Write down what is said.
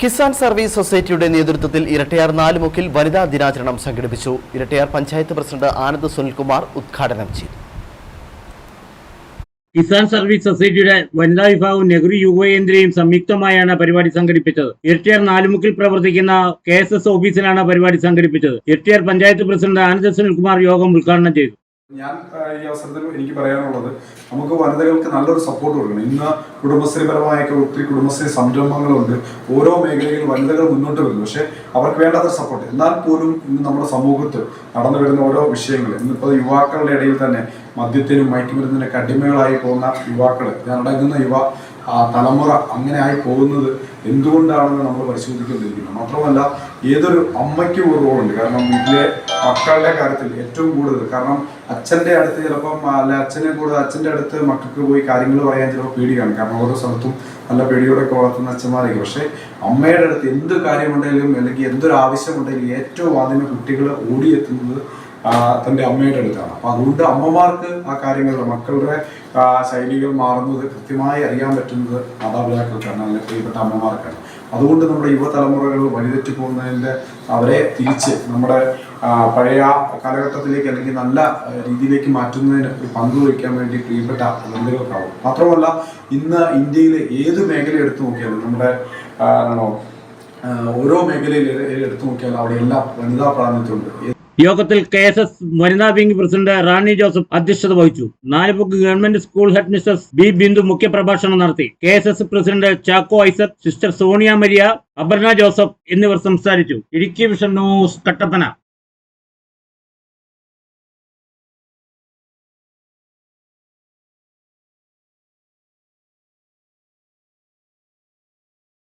Kisan service സൊസൈറ്റിയുടെ നേതൃത്വത്തിൽ ഇരട്ടയാർ നാലുമുക്കിൽ വനിതാ ദിനാചരണം സംഘടിപ്പിച്ചു. ഇരട്ടയാർ പഞ്ചായത്ത് പ്രസിഡന്റ് ആനന്ദ് സുനിൽകുമാർ ഉദ്ഘാടനം ചെയ്തു. കിസാൻ സർവീസ് സൊസൈറ്റിയുടെ വനിതാ വിഭാഗവും നെഹ്റു യുവകേന്ദ്രയും സംയുക്തമായാണ് പരിപാടി സംഘടിപ്പിച്ചത്. ഇരട്ടിയാർ നാലുമുക്കിൽ പ്രവർത്തിക്കുന്ന കെ എസ് എസ് ഓഫീസിലാണ് പരിപാടി സംഘടിപ്പിച്ചത്. ഇരട്ടിയാർ പഞ്ചായത്ത് പ്രസിഡന്റ് ആനന്ദ് സുനിൽകുമാർ യോഗം ഉദ്ഘാടനം ചെയ്തു. ഞാൻ ഈ അവസരത്തിൽ എനിക്ക് പറയാനുള്ളത് നമുക്ക് വനിതകൾക്ക് നല്ലൊരു സപ്പോർട്ട് കൊടുക്കണം. ഇന്ന് കുടുംബശ്രീപരമായൊക്കെ ഒത്തിരി കുടുംബശ്രീ സംരംഭങ്ങളുണ്ട്. ഓരോ മേഖലയിൽ വനിതകൾ മുന്നോട്ട് വരുന്നു. പക്ഷേ അവർക്ക് വേണ്ടാത്ത സപ്പോർട്ട് എന്നാൽ പോലും ഇന്ന് നമ്മുടെ സമൂഹത്ത് നടന്നു വരുന്ന ഓരോ വിഷയങ്ങൾ ഇന്നിപ്പോൾ യുവാക്കളുടെ ഇടയിൽ തന്നെ മദ്യത്തിനും മയക്കുമരുന്നിനൊക്കെ അടിമകളായി പോകുന്ന യുവാക്കൾ ഞാൻ അടങ്ങുന്ന യുവ ആ തലമുറ അങ്ങനെ ആയി പോകുന്നത് എന്തുകൊണ്ടാണെന്ന് നമ്മൾ പരിശോധിക്കേണ്ടിയിരിക്കുന്നു. മാത്രമല്ല ഏതൊരു അമ്മയ്ക്കും ഒരു റോളുണ്ട്. കാരണം വീട്ടിലെ മക്കളുടെ കാര്യത്തിൽ ഏറ്റവും കൂടുതൽ. കാരണം അച്ഛന്റെ അടുത്ത് ചിലപ്പം അല്ല അച്ഛനെ കൂടുതൽ അച്ഛന്റെ അടുത്ത് മക്കൾക്ക് പോയി കാര്യങ്ങൾ പറയാൻ ചിലപ്പോൾ പേടിയാണ്. കാരണം ഓരോ സ്ഥലത്തും നല്ല പേടിയോടൊക്കെ വളർത്തുന്ന അച്ഛന്മാരൊക്കെ പക്ഷേ അമ്മയുടെ അടുത്ത് എന്ത് കാര്യമുണ്ടെങ്കിലും അല്ലെങ്കിൽ എന്തൊരു ആവശ്യമുണ്ടെങ്കിലും ഏറ്റവും ആദ്യമേ കുട്ടികൾ ഓടിയെത്തുന്നത് തന്റെ അമ്മയുടെ അടുത്താണ്. അപ്പൊ അതുകൊണ്ട് അമ്മമാർക്ക് ആ കാര്യങ്ങൾ മക്കളുടെ ശൈലികൾ മാറുന്നത് കൃത്യമായി അറിയാൻ പറ്റുന്നത് മാതാപിതാക്കൾക്കാണ് അല്ലെങ്കിൽ പ്രിയപ്പെട്ട അമ്മമാർക്കാണ്. അതുകൊണ്ട് നമ്മുടെ യുവതലമുറകൾ വഴിതെറ്റി പോകുന്നതിന്റെ അവരെ തിരിച്ച് നമ്മുടെ പഴയ കാലഘട്ടത്തിലേക്ക് അല്ലെങ്കിൽ നല്ല രീതിയിലേക്ക് മാറ്റുന്നതിന് ഒരു പങ്ക് വഹിക്കാൻ വേണ്ടി പ്രിയപ്പെട്ട വനിതകൾക്കാവും മാത്രമല്ല ഇന്ന് ഇന്ത്യയിലെ ഏത് മേഖല എടുത്തു നോക്കിയാലും നമ്മുടെ ഓരോ മേഖലയിൽ എടുത്തു നോക്കിയാലും അവിടെ എല്ലാം വനിതാ പ്രാതിനിധ്യമുണ്ട്. യോഗത്തിൽ കെ എസ് എസ് വനിതാ വിംഗ് പ്രസിഡന്റ് റാണി ജോസഫ് അധ്യക്ഷത വഹിച്ചു. Nalumukku government school head mistress B Bindu മുഖ്യപ്രഭാഷണം നടത്തി. K S S president Chacko Isaac sister Sonia Maria Aparna Joseph എന്നിവർ സംസാരിച്ചു. Idukki vision news Kattappana.